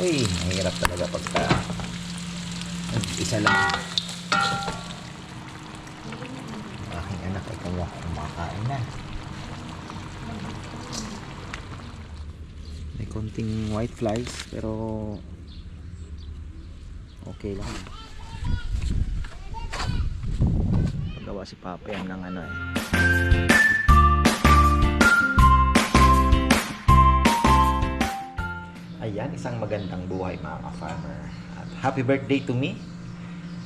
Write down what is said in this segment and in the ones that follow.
Uy, mahirap talaga pagka isa lang. Aking anak ay kumakain na. May konting white flies pero okay lang. Pagawa si yan ng ano eh. Ayan, isang magandang buhay mga ka-farmer. Happy birthday to me.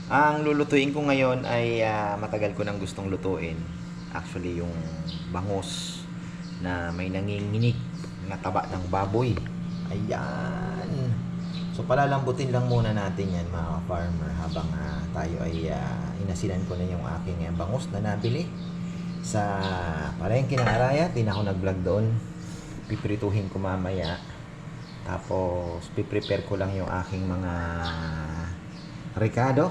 Ang lulutuin ko ngayon ay ah, matagal ko nang gustong lutuin. Actually, yung bangos na may nanginginig na taba ng baboy. Ayan. So palalambutin lang muna natin yan mga farmer habang ah, tayo ay ah, inasinan ko na yung aking ah, bangus na nabili sa palengke ng Araya. Di na ako nag-vlog doon. Pipirituhin ko mamaya. Tapos piprepare ko lang yung aking mga ricado.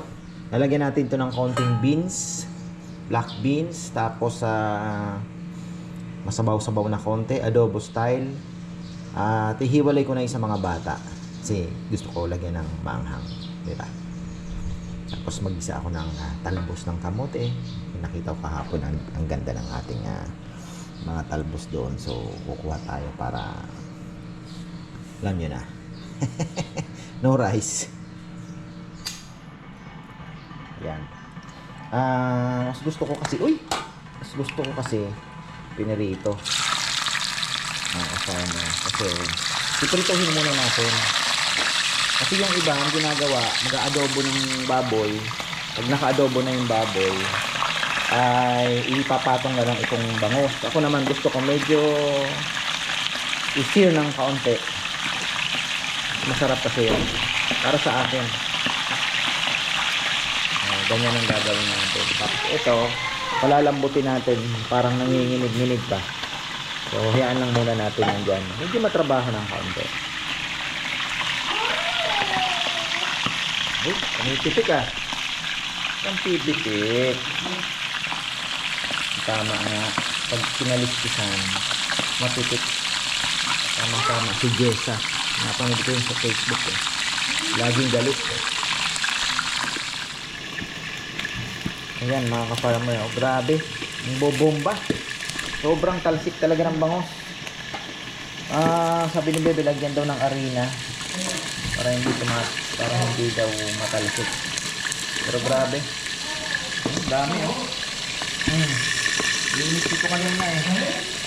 Lalagyan natin to ng konting beans, black beans, tapos sa masabaw-sabaw na konti, adobo style. At ihiwalay ko na yung sa mga bata. Kasi gusto ko lagyan ng manghang. Di ba? Tapos mag-isa ako ng ah, talbos ng kamote. Nakita ko kahapon, ang, ang ganda ng ating ah, mga talbos doon. So, kukuha tayo para alam nyo na. no rice. Yan. Ah, mas gusto ko kasi, uy! Mas gusto ko kasi pinirito. Ah, kasama. Kasi, pipritohin muna natin. Kasi yung iba, ang ginagawa, mag-adobo ng baboy. Pag naka-adobo na yung baboy, ay ipapatong na lang itong bangos. Ako naman gusto ko medyo i-sear ng kaunti. Masarap kasi yun. Para sa akin. Ah, ganyan ang gagawin natin. Tapos ito, palalambutin natin. Parang nanginginig-nginig pa. So, hayaan lang muna natin yan dyan. Medyo matrabaho ng kaunti. Uy, tumipitik ah. Ang pipitik. Tama nga. Pag sinalistisan, matitik. Tama-tama. Si Jessa. Napanood ko yun sa Facebook eh. Laging galit. Ayan mga ka-farmer. Oh, grabe. Ang bobomba. Sobrang talsik talaga ng bangos. Ah, sabi ni Bebe, lagyan daw ng arena para hindi tumat para hindi daw matalsik. Pero grabe. Ang dami oh. Hmm. Linis ito kanina eh.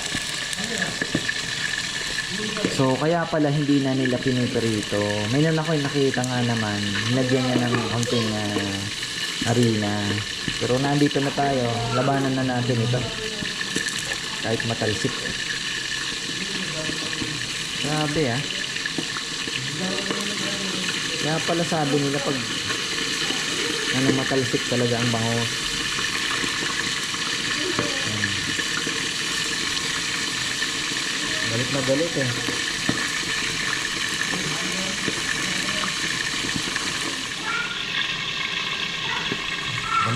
So, kaya pala hindi na nila piniperito. May nan ako nakita nga naman, nilagyan niya ng konting uh, harina. Pero nandito na tayo, labanan na natin ito. Kahit matalsik. Grabe ah. Kaya pala sabi nila pag ano matalsik talaga ang bangos. Ayan. Galit na galit eh.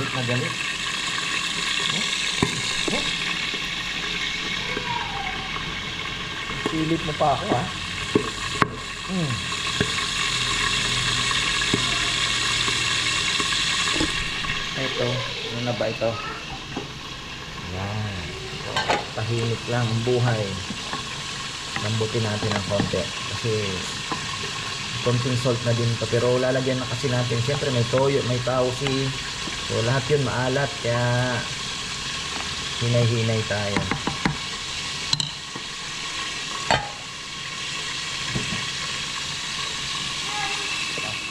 Galit na galit. Oh? Oh? Silip mo pa ako ha. Hmm. Ito, ano na ba ito? Yan. Tahimik lang ang buhay lambutin natin ng konti kasi konting salt na din to pero lalagyan na kasi natin syempre may toyo, may tausi so lahat yun maalat kaya hinay-hinay tayo.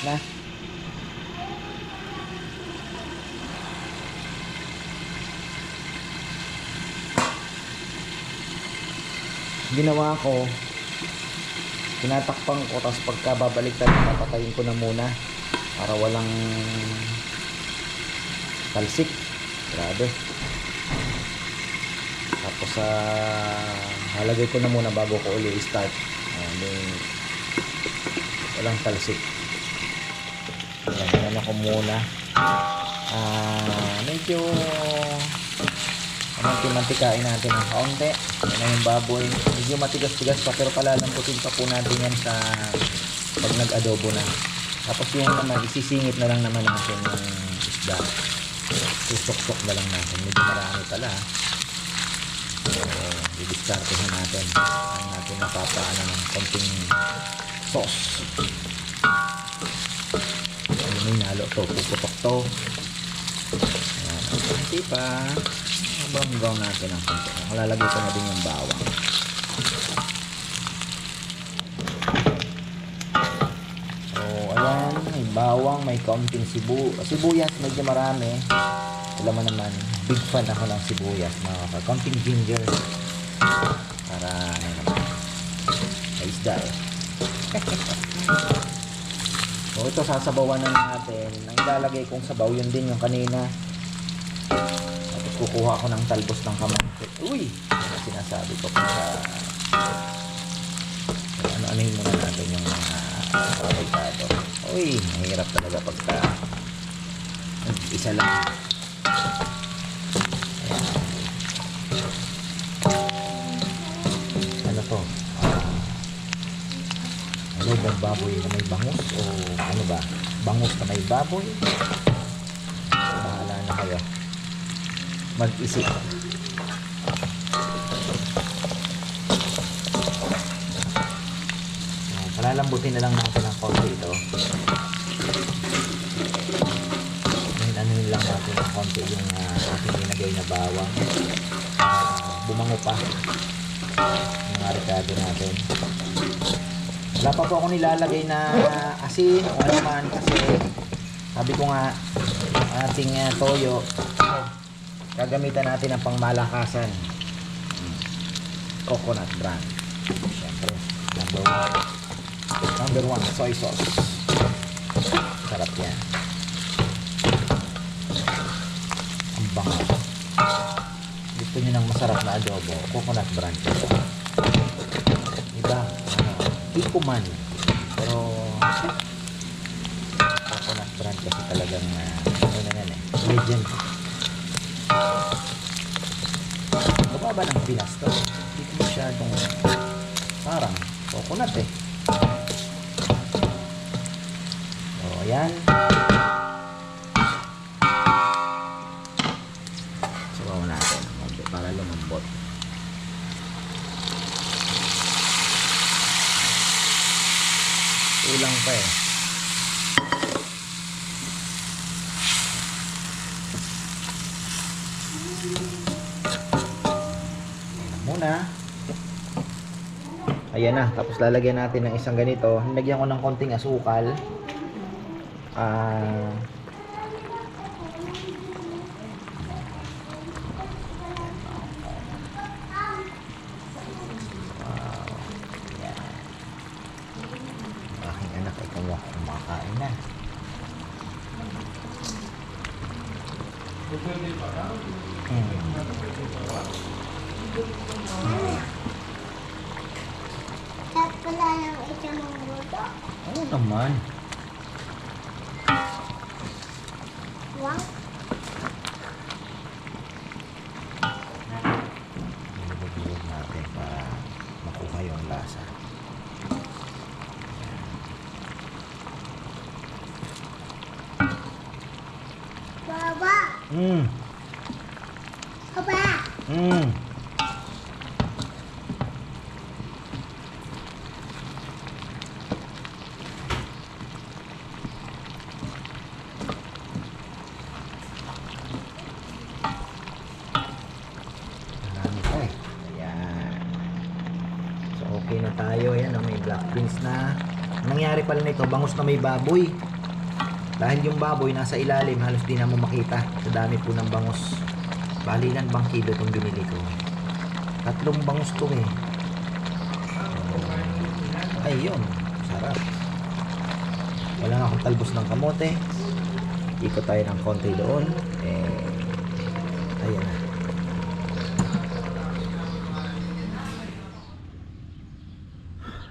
Na? Ginawa ko tinatakpan ko tapos pagka babalik tayo papatayin ko na muna para walang talsik grabe tapos sa halagay ko na muna bago ko uli start uh, may walang talsik Ayan, ako muna ah medyo Manti-mantikain natin ng kaunti. Yan yung baboy. Medyo matigas-tigas pa pero palalamputin pa po natin yan sa pag nag-adobo na. Tapos yung naman, isisingit na lang naman natin yung isda. Susok-sok na lang natin. Medyo marami pala. So, didiskartehan natin. Ang natin napapaano ng konting sauce. Ayun may nalo to. Puputok to. Ayan. Ang konti pa. Brown-brown natin ang konti. Malalagay ko na din yung bawang. Bawang, may kaunting sibu sibuyas, medyo marami. Alam mo naman, big fan ako ng sibuyas, mga kapag. Kaunting ginger. Para, ano naman, may isda eh. so, ito sasabawan na natin. Ang ilalagay kong sabaw, yun din yung kanina. Tapos kukuha ako ng talbos ng kamote. Uy! Ano sinasabi ko pa sa ano-anohin muna natin yung mga Uy, mahirap talaga pagka isa lang. Ano to? Ano bang baboy na may bangus? O ano ba? Bangus na may baboy? Bahala na kayo. Mag-isip. Palalambutin na lang natin ng konti ito. Ano lang natin ng konti yung ah, ating nilagay na bawang. Ah, bumango pa yung mga ricado natin. Wala pa po ako nilalagay na asin o ano man kasi sabi ko nga ating ah, toyo gagamitan natin ng pangmalakasan. Coconut brand. Siyempre, number one. Number one, soy sauce. Sarap yan. Ang bango. Gusto nyo ng masarap na adobo, coconut brand ito. Iba, ano, ikuman. Pero, coconut brand kasi talagang, uh, ano na yan eh, legend. Mababa ng Pinas to. Hindi ko masyadong, parang, coconut eh. Ayan. Sabaw natin para lumambot. Kulang pa eh. Ayan muna. Ayan na. Tapos lalagyan natin ng isang ganito. Nilagyan ko ng konting asukal. Ah... Wow. Yan. Ang aking anak ay kumuha Wow. Okay na tayo. Ayan, oh, may black beans na. Ang nangyari pala nito, bangus na may baboy. Dahil yung baboy nasa ilalim, halos di na mo makita. Sa dami po ng bangus. Balilan bang kilo itong binili ko? Tatlong bangus to eh. Ay, yun. Sarap. Wala nga akong talbos ng kamote. Ikot tayo ng konti doon. Eh, ayan na.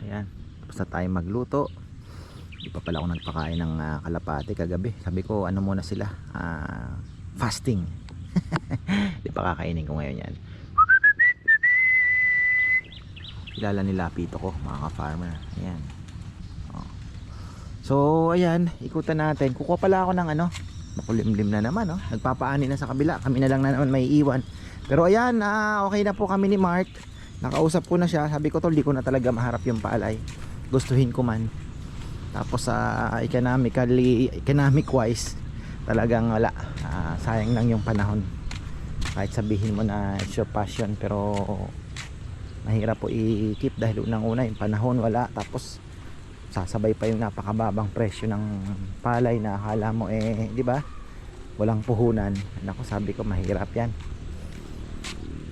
Ayan. Tapos na tayo magluto. Hindi pa pala ako nagpakain ng ah, kalapate kagabi. Sabi ko, ano muna sila? Ah, fasting. Hindi pa kakainin ko ngayon yan. Kilala nila Pito ko, mga ka-farmer. Ayan. Oh. So, ayan, ikutan natin. Kukuha pala ako ng ano, makulimlim na naman, oh. Nagpapaani na sa kabila. Kami na lang na naman may iwan. Pero ayan, ah, okay na po kami ni Mark. Nakausap ko na siya. Sabi ko, tol, di ko na talaga maharap yung palay. Gustuhin ko man. Tapos sa economically, economic wise, talagang wala. Ah, sayang lang yung panahon. Kahit sabihin mo na it's your passion, pero mahirap po i-keep dahil unang-una yung panahon wala. Tapos sasabay pa yung napakababang presyo ng palay na akala mo eh, di ba? Walang puhunan. Nako, sabi ko mahirap 'yan.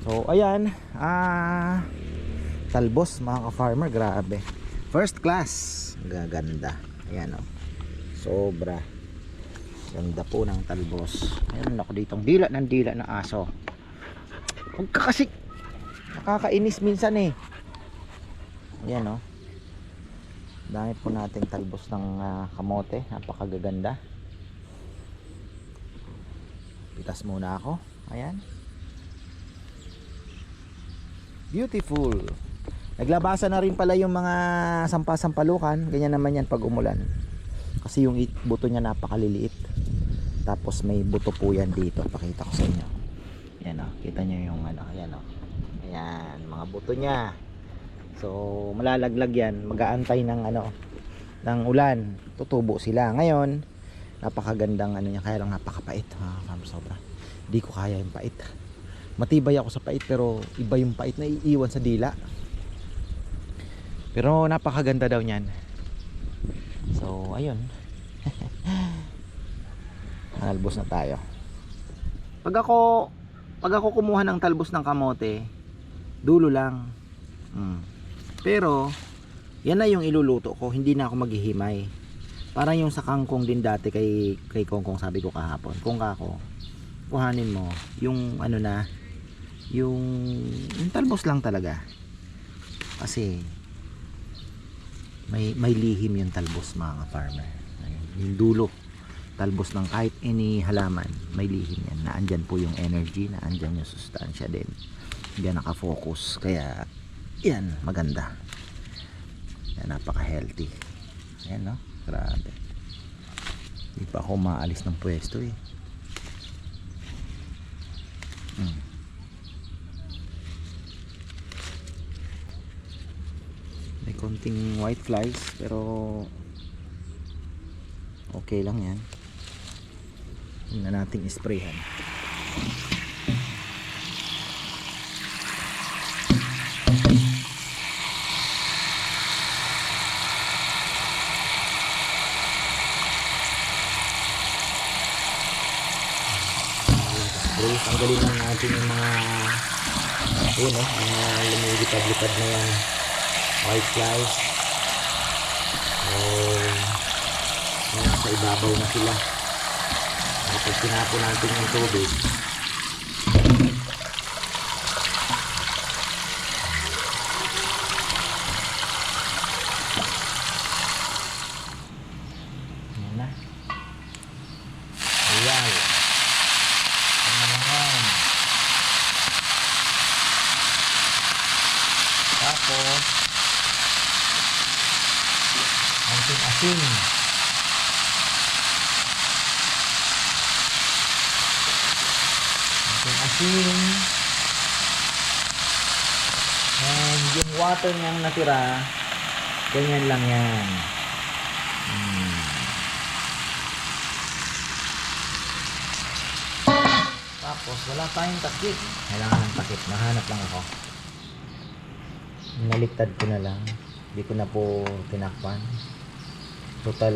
So, ayan, ah talbos mga ka-farmer, grabe. First class, gaganda. Ayan oh. Sobra. Ganda po ng talbos. Ayan ako ditong dila ng dila na aso. Huwag ka kasi nakakainis minsan eh. Ayan oh. Dami po nating talbos ng ah, kamote. Napakagaganda. Pitas muna ako. Ayan. Beautiful. Naglabasa na rin pala yung mga sampasampalukan. Ganyan naman yan pag umulan. Kasi yung buto niya napakaliliit. Tapos may buto po yan dito. Pakita ko sa inyo. Yan o. Kita nyo yung ano. Yan o. Ayan. Mga buto niya. So malalaglag yan. Mag-aantay ng ano. Ng ulan. Tutubo sila. Ngayon. Napakagandang ano niya. Kaya lang napakapait. Ha, sobra. Di ko kaya yung pait matibay ako sa pait pero iba yung pait na iiwan sa dila pero napakaganda daw niyan. So ayun. Talbos na tayo. Pag ako pag ako kumuha ng talbos ng kamote dulo lang. Mm. pero yan na yung iluluto ko. Hindi na ako maghihimay. Parang yung sa kangkong din dati kay kay Kongkong sabi ko kahapon. Kung kako kuhanin mo yung ano na yung, yung talbos lang talaga. Kasi may may lihim yung talbos mga farmer. Ayun, yung dulo talbos ng kahit any halaman may lihim yan. Naandyan po yung energy naandyan yung sustansya din. Yan nakafocus. Kaya yan maganda. Yan napaka healthy yan no? Grabe. Hindi pa ako maalis ng pwesto eh. Hmm. Konting white flies pero okay lang yan. Hindi na nating isprayhan Spray, tanggalin lang natin yung mga yun eh, mga lumilipad-lipad na yan white flies so yan, sa ibabaw na sila. Kapag tinapo natin yung tubig yan na ayan ayan tapos konting asin. Konting asin. And yung water niyang natira ganyan lang yan. Hmm. tapos wala tayong takip. Kailangan ng takip. Nahanap lang ako. Naliktad ko na lang. Hindi ko na po tinakpan total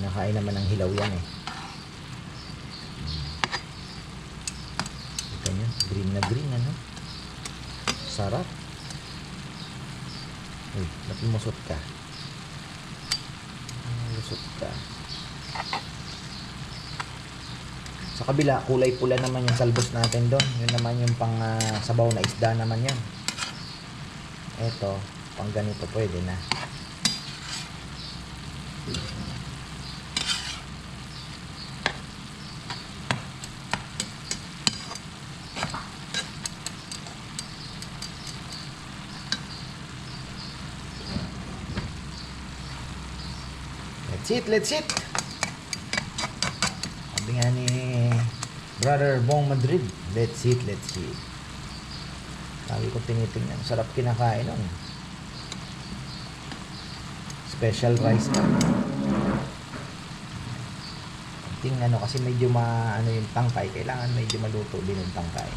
nakain naman ng hilaw yan eh. Ito nyo green na green ano? Sarap. Uy ba't lumusot ka? Ah, lusot ka. Sa kabila kulay pula naman yung talbos natin doon. Yun naman yung pang ah, sabaw na isda naman yan. Eto pang ganito pwede na eat, let's eat. Sabi nga ni Brother Bong Madrid, let's eat, let's eat. Sabi ko tinitingnan, sarap kinakain nun. Special rice pa. Ting ano kasi medyo ma ano yung tangkay, kailangan medyo maluto din yung tangkay.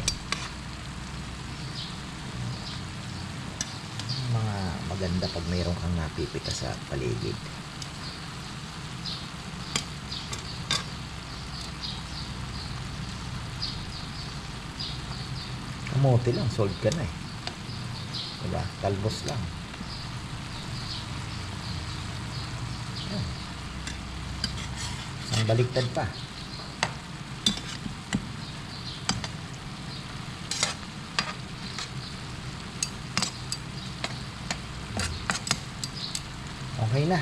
Mga maganda pag mayroon kang napipita sa paligid. Kamote lang, sold ka na eh. Diba? Talbos lang. Yan. Isang baliktad pa. Okay na.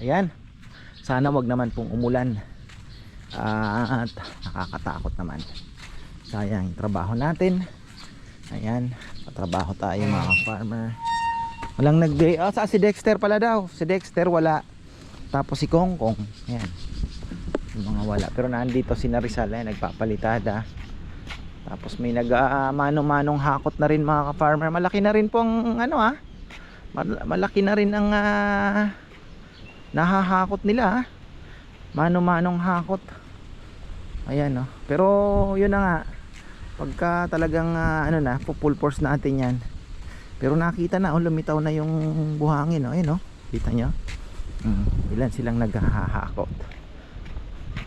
Ayan. Sana wag naman pong umulan. Ah, at nakakatakot naman. Sayang trabaho natin. Ayan. Patrabaho tayo mga farmer. Walang nag-day. Ah, sa si Dexter pala daw. Si Dexter wala. Tapos si Kongkong. Ayan. Yung mga wala. Pero nandito si Narizal. Eh, nagpapalitada. Tapos may nag ah, manong-manong hakot na rin mga farmer. Malaki na rin pong ano ah. Mal- malaki na rin ang ah, nahahakot nila ah. Mano-manong hakot. Ayan no. Pero yun na nga. Pagka talagang ah, ano na, full force natin 'yan. Pero nakita na oh, lumitaw na yung buhangin oh. Ayun oh. Kita nyo? Mm, ilan silang naghahakot.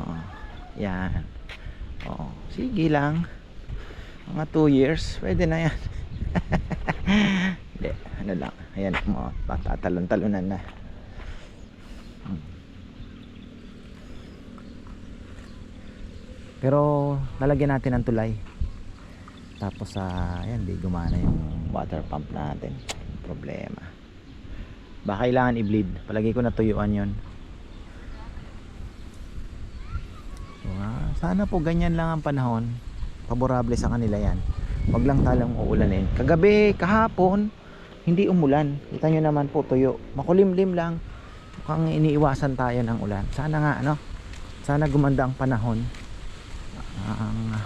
Oh, yan. Oh, sige lang. Mga 2 years, pwede na yan. Hindi, ano lang. Ayan, mga patatalon-talonan na. Hmm. Pero lalagyan natin ng tulay. Tapos sa ayan, di gumana yung water pump natin. Problema. Baka kailangan i-bleed. Palagi ko natuyuan yon. So, ah, sana po ganyan lang ang panahon. Favorable sa kanila yan. Wag lang talang uulanin. Kagabi, kahapon, hindi umulan. Kita nyo naman po tuyo. Makulimlim lang. Mukhang iniiwasan tayo ng ulan. Sana nga, ano? Sana gumanda ang panahon. Ang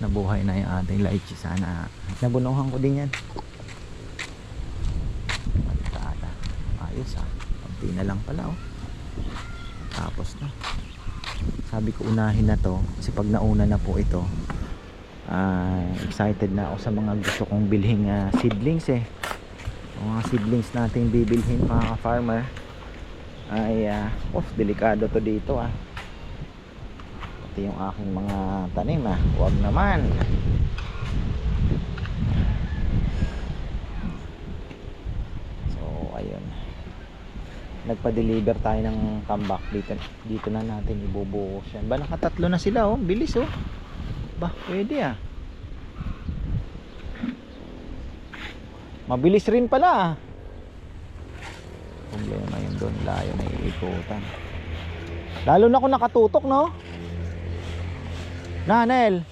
nabuhay na yung ating lychee. Sana nabunuhan ko din yan. Pagkada. Ayos ah. Kunti na lang pala oh. Tapos na. Sabi ko unahin na to. Kasi pag nauna na po ito, ah, excited na ako sa mga gusto kong bilhin ah, seedlings eh. Yung mga seedlings nating bibilhin mga farmer ay ah, oh, delikado to dito ah. Pati yung aking mga tanim ah. Huwag naman. So, ayun. Nagpa-deliver tayo ng tambak dito. Dito na natin ibubuhos yan. Ba, nakatatlo na sila oh. Bilis oh. Ba, pwede ah. Mabilis rin pala ah. Problema yun doon. Layo na iikutan. Lalo na kung nakatutok no? Nanel.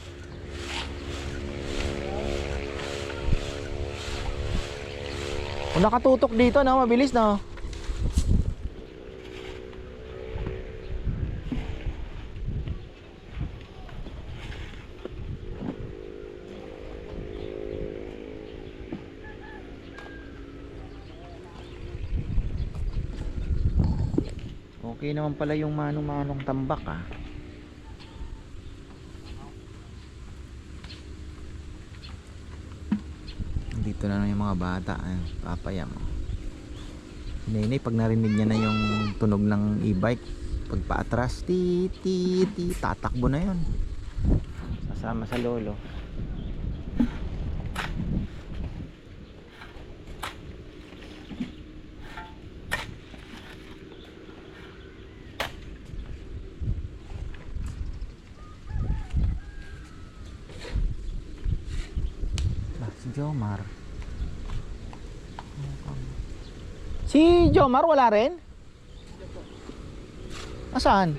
Kung nakatutok dito no, mabilis no? Okay naman pala yung manong-manong tambak ah. Dito na yung mga bata, eh, papaya mo. Nenay, pag narinig niya na yung tunog ng e-bike, pag paatras, ti, ti, ti, tatakbo na yon. Sasama sa lolo. Ah, si Jomar. Si Jomar wala rin? Asaan?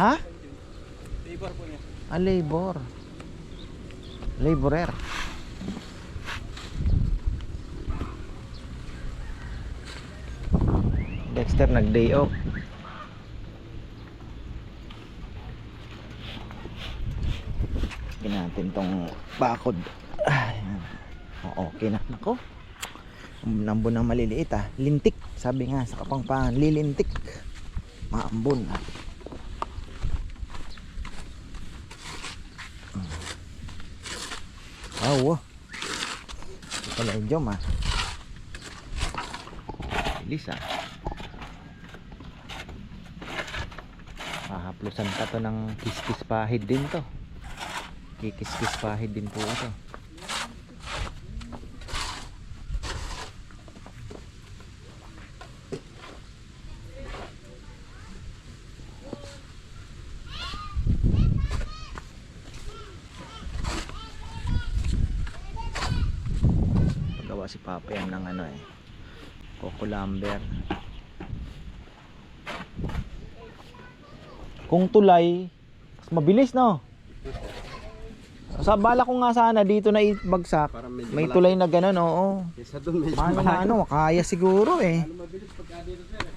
Ha? Labor po niya. Ah, labor. laborer. Dexter nag-day off. Natin tong bakod. Ayan. Okay na. Nako. Nambon ng maliliit ah. Lintik. Sabi nga sa kapangpangan, lilintik. Maambon ah. Oh, wow. Ito pala yung jom ah. Bilis ah. Mahaplusan pa to ng kiskis pahid din to. Kikiskis pahid din po ito. Yan ng ano eh. Coco lumber. Kung tulay, mas mabilis no? Sa bala ko nga sana dito na ibagsak. May tulay na gano'n, oo. Kesa doon medyo ano, kaya siguro eh. Ano mabilis pagka dito sir eh.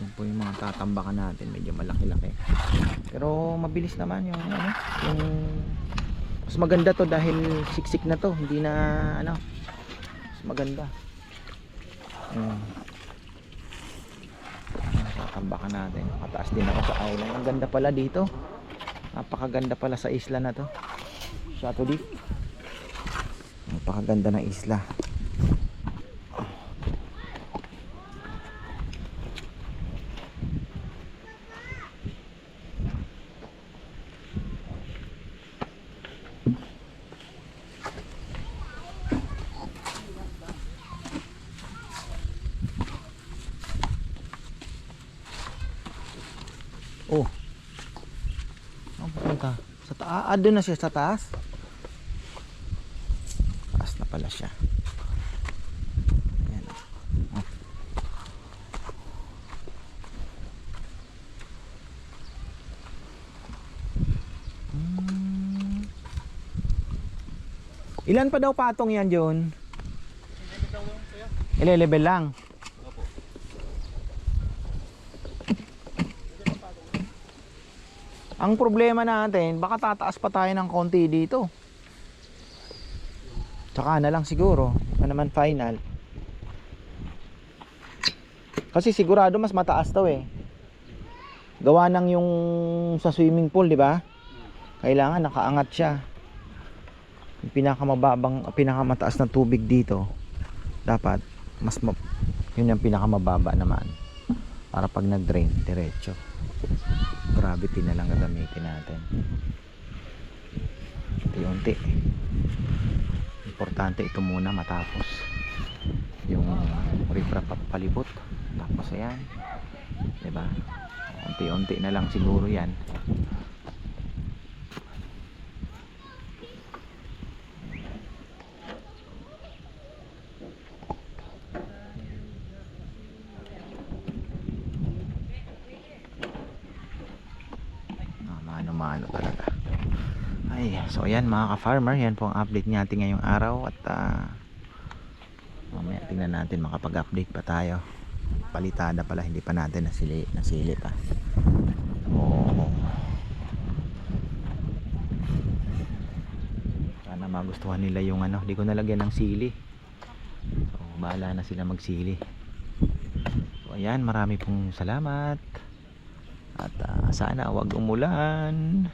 Yan po yung mga tatambakan natin, medyo malaki-laki. Pero mabilis naman yung ano, yung mas maganda to dahil siksik na to, hindi na ano, mas maganda. Hmm. Tatambakan natin. Mataas din ako sa island. Ang ganda pala dito. Napakaganda pala sa isla na to. Chateau Deep. Napakaganda ng isla. Oh. Saan papunta? Sa taas? Ah, doon na siya sa taas? Taas na pala siya. Ayan. Oh. Ilan pa daw patong yan, John? Ile-level lang. Ang problema natin, baka tataas pa tayo ng konti dito. Tsaka na lang siguro. Ano naman final. Kasi sigurado mas mataas to eh. Gawa ng yung sa swimming pool, di ba? Kailangan nakaangat siya. Yung pinakamababang, pinakamataas na tubig dito, dapat mas ma- yun yung pinakamababa naman. Para pag nag-drain, diretso gravity na lang gagamitin natin unti-unti importante ito muna matapos. Yung riprap at palibot. Tapos ayan. Diba? Unti-unti na lang siguro yan Ah, mano-mano talaga. Ay, so ayan mga ka-farmer, yan po ang update natin ngayong araw at ah, mamaya tingnan natin makapag-update pa tayo. Palitada pala, hindi pa natin nasili, nasili pa. Oo. Sana magustuhan nila yung ano, di ko nalagyan ng sili. So, bahala na sila magsili. So ayan, marami pong salamat. At ah, sana wag umulan.